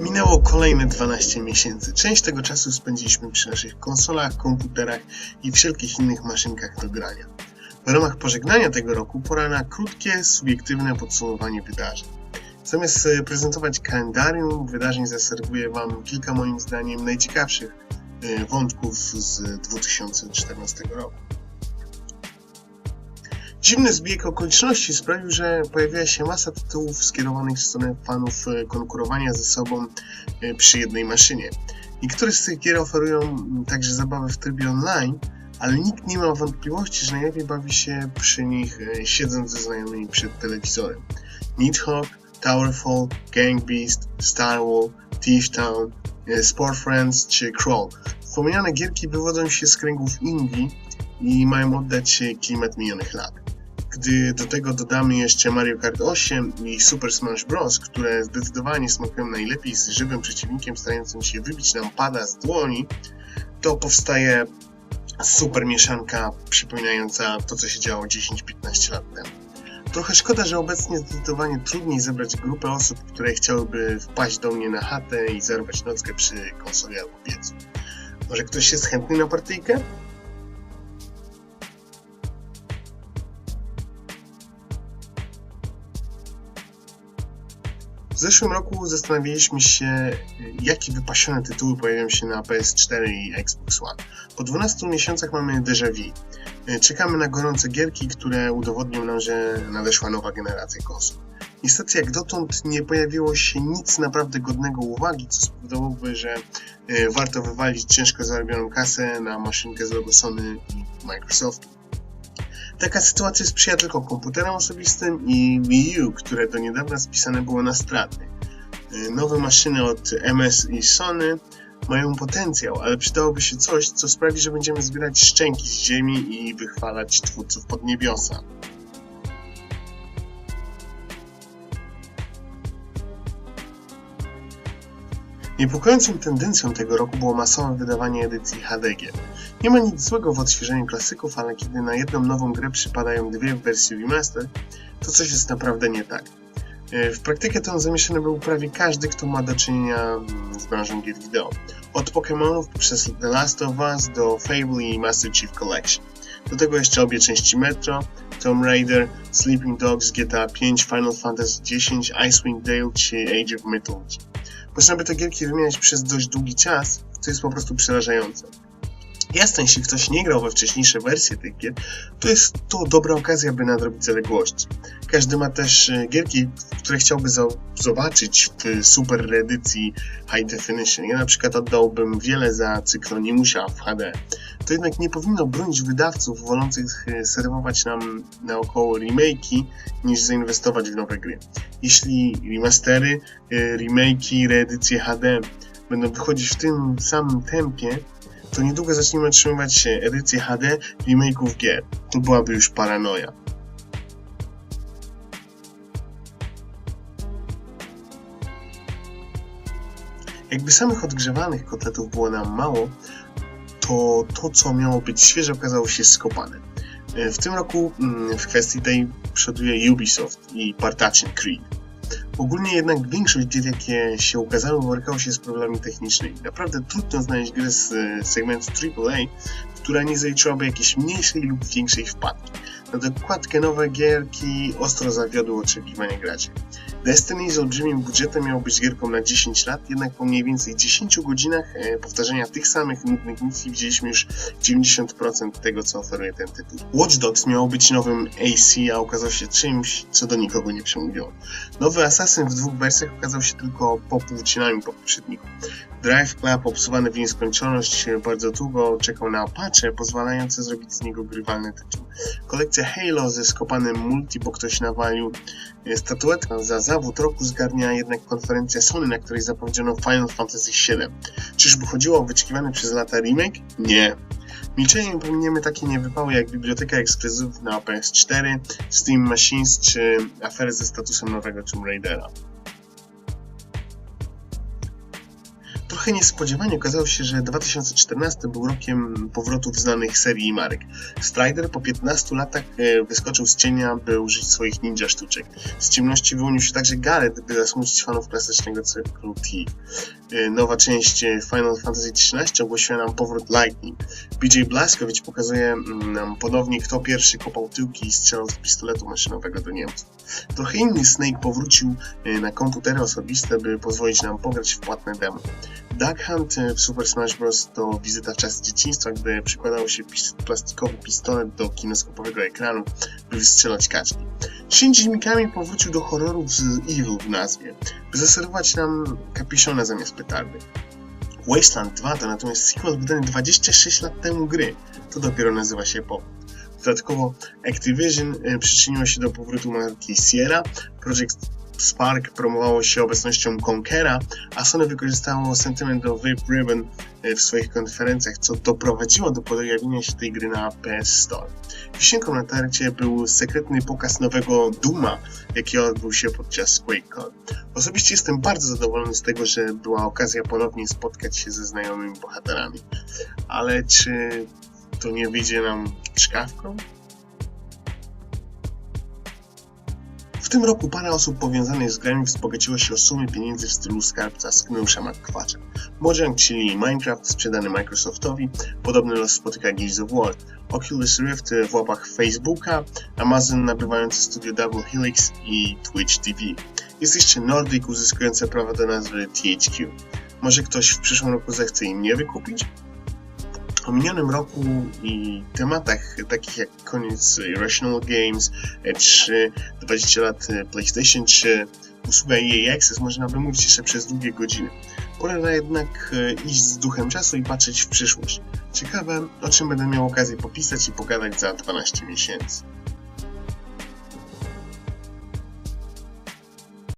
Minęło kolejne 12 miesięcy. Część tego czasu spędziliśmy przy naszych konsolach, komputerach i wszelkich innych maszynkach do grania. W ramach pożegnania tego roku pora na krótkie, subiektywne podsumowanie wydarzeń. Zamiast e, prezentować kalendarium wydarzeń, zaserwuję Wam kilka moim zdaniem najciekawszych e, wątków z 2014 roku. Dziwny zbieg okoliczności sprawił, że pojawiła się masa tytułów skierowanych w stronę fanów e, konkurowania ze sobą e, przy jednej maszynie. Niektóre z tych gier oferują także zabawę w trybie online, ale nikt nie ma wątpliwości, że najlepiej bawi się przy nich e, siedząc ze znajomymi przed telewizorem. Nidhogg, Towerfall, Gang Beast, Star Wars, Thief Town, Sport Friends czy Crawl. Wspomniane gierki wywodzą się z kręgów indie i mają oddać klimat minionych lat. Gdy do tego dodamy jeszcze Mario Kart 8 i Super Smash Bros., które zdecydowanie smakują najlepiej z żywym przeciwnikiem starającym się wybić nam pada z dłoni, to powstaje super mieszanka przypominająca to, co się działo 10-15 lat temu. Trochę szkoda, że obecnie zdecydowanie trudniej zebrać grupę osób, które chciałyby wpaść do mnie na chatę i zerwać nockę przy konsoli albo piecu. Może ktoś jest chętny na partyjkę? Zeszłym roku zastanawialiśmy się, jakie wypasione tytuły pojawią się na PS4 i Xbox One. Po 12 miesiącach mamy déjà vu. Czekamy na gorące gierki, które udowodnią nam, że nadeszła nowa generacja konsol. Niestety jak dotąd nie pojawiło się nic naprawdę godnego uwagi, co spowodowałoby, że e, warto wywalić ciężko zarobioną kasę na maszynkę z logo Sony i Microsoftu. Taka sytuacja sprzyja tylko komputerom osobistym i Wii U, które do niedawna spisane było na straty. Nowe maszyny od MS i Sony mają potencjał, ale przydałoby się coś, co sprawi, że będziemy zbierać szczęki z ziemi i wychwalać twórców pod niebiosa. Niepokojącą tendencją tego roku było masowe wydawanie edycji HDG. Nie ma nic złego w odświeżeniu klasyków, ale kiedy na jedną nową grę przypadają dwie wersje remaster, to coś jest naprawdę nie tak. E, w praktykę tę zamieszany był prawie każdy, kto ma do czynienia mm, z branżą gier wideo. Od Pokémonów przez The Last of Us do Fable i Master Chief Collection. Do tego jeszcze obie części Metro, Tomb Raider, Sleeping Dogs, GTA 5, Final Fantasy X, Icewind Dale czy Age of Mythology. Można by te gierki wymieniać przez dość długi czas, co jest po prostu przerażające. Jasne, jeśli ktoś nie grał we wcześniejsze wersje tych gier, to jest to dobra okazja, by nadrobić zaległości. Każdy ma też e, gierki, które chciałby zobaczyć w super reedycji High Definition. Ja na przykład oddałbym wiele za Cyklonimusia w HD. To jednak nie powinno bronić wydawców wolących e, serwować nam naokoło remake'i, niż zainwestować w nowe gry. Jeśli remastery, e, remake'i, reedycje HD będą wychodzić w tym samym tempie, to niedługo zaczniemy otrzymywać edycje HD remake'ów gier. To byłaby już paranoja. Jakby samych odgrzewanych kotletów było nam mało, to to, co miało być świeże, okazało się skopane. W tym roku mm, w kwestii tej przoduje Ubisoft i Partachin Creed. Ogólnie jednak większość gier, jakie się ukazały, borykało się z problemami technicznymi. Naprawdę trudno znaleźć grę z segmentu AAA, która nie zaliczyłaby jakiejś mniejszej lub większej wpadki. Na dokładkę nowe gierki ostro zawiodły oczekiwania graczy. Destiny z olbrzymim budżetem miał być gierką na 10 lat, jednak po mniej więcej 10 godzinach e, powtarzania tych samych nudnych misji widzieliśmy już 90% tego, co oferuje ten tytuł. Watch Dogs miał być nowym AC, a okazał się czymś, co do nikogo nie przemówiło. Nowy Assassin w dwóch wersjach okazał się tylko popłucinami po poprzedniku. Drive Club obsuwany w nieskończoność bardzo długo czekał na patche pozwalające zrobić z niego grywalny tytuł. Kolekcja Halo ze skopanym multi, bo ktoś nawalił e, statuetkę za zawód roku zgarnia jednak konferencja Sony, na której zapowiedziano Final Fantasy VII. Czyżby chodziło o wyczekiwany przez lata remake? Nie. Milczeniem pominiemy takie niewypały jak biblioteka ekskluzywów na PS4, Steam Machines czy afery ze statusem nowego Tomb Raidera. Trochę niespodziewanie okazało się, że 2014 był rokiem powrotów znanych serii i marek. Strider po 15 latach e, wyskoczył z cienia, by użyć swoich ninja sztuczek. Z ciemności wyłonił się także Gareth, by zasmucić fanów klasycznego cyklu T. E, Nowa część e, Final Fantasy XIII ogłosiła nam powrót Lightning. BJ Blazkowicz pokazuje mm, nam ponownie, kto pierwszy kopał tyłki i strzelał z pistoletu maszynowego do Niemców. Trochę inny Snake powrócił e, na komputery osobiste, by pozwolić nam pograć w płatne demo. Duck Hunt w Super Smash Bros. to wizyta w czasy dzieciństwa, gdy przykładało się plastikowy pistolet do kineskopowego ekranu, by wystrzelać kaczki. Shinji Mikami powrócił do horrorów z Evil w nazwie, by zaserwować nam kapiszona zamiast petardy. Wasteland 2 to natomiast sequel wydany 26 lat temu gry. To dopiero nazywa się powrót. Dodatkowo Activision e, przyczyniło się do powrotu marki Sierra, Project Spark promowało się obecnością Conquera, a Sony wykorzystało sentyment do Vape Ribbon e, w swoich konferencjach, co doprowadziło do pojawienia się tej gry na PS Store. Wisienką na tarcie był sekretny pokaz nowego Duma, jaki odbył się podczas QuakeCon. Osobiście jestem bardzo zadowolony z tego, że była okazja ponownie spotkać się ze znajomymi bohaterami. Ale czy to nie wyjdzie nam czkawką? W tym roku parę osób powiązanych z grami wzbogaciło się o sumy pieniędzy w stylu skarbca Sknusza McQuarza. Mojang, czyli Minecraft sprzedany Microsoftowi, podobny los spotyka Gears of War. Oculus Rift w łapach Facebooka, Amazon nabywający studio Double Helix i Twitch TV. Jest jeszcze Nordic uzyskujące prawa do nazwy THQ. Może ktoś w przyszłym roku zechce im nie wykupić? O minionym roku i tematach takich jak koniec Irrational Games, E3, 20 lat PlayStation 3, usługa EA Access można by mówić jeszcze przez długie godziny. Pora jednak e, iść z duchem czasu i patrzeć w przyszłość. Ciekawe, o czym będę miał okazję popisać i pogadać za 12 miesięcy.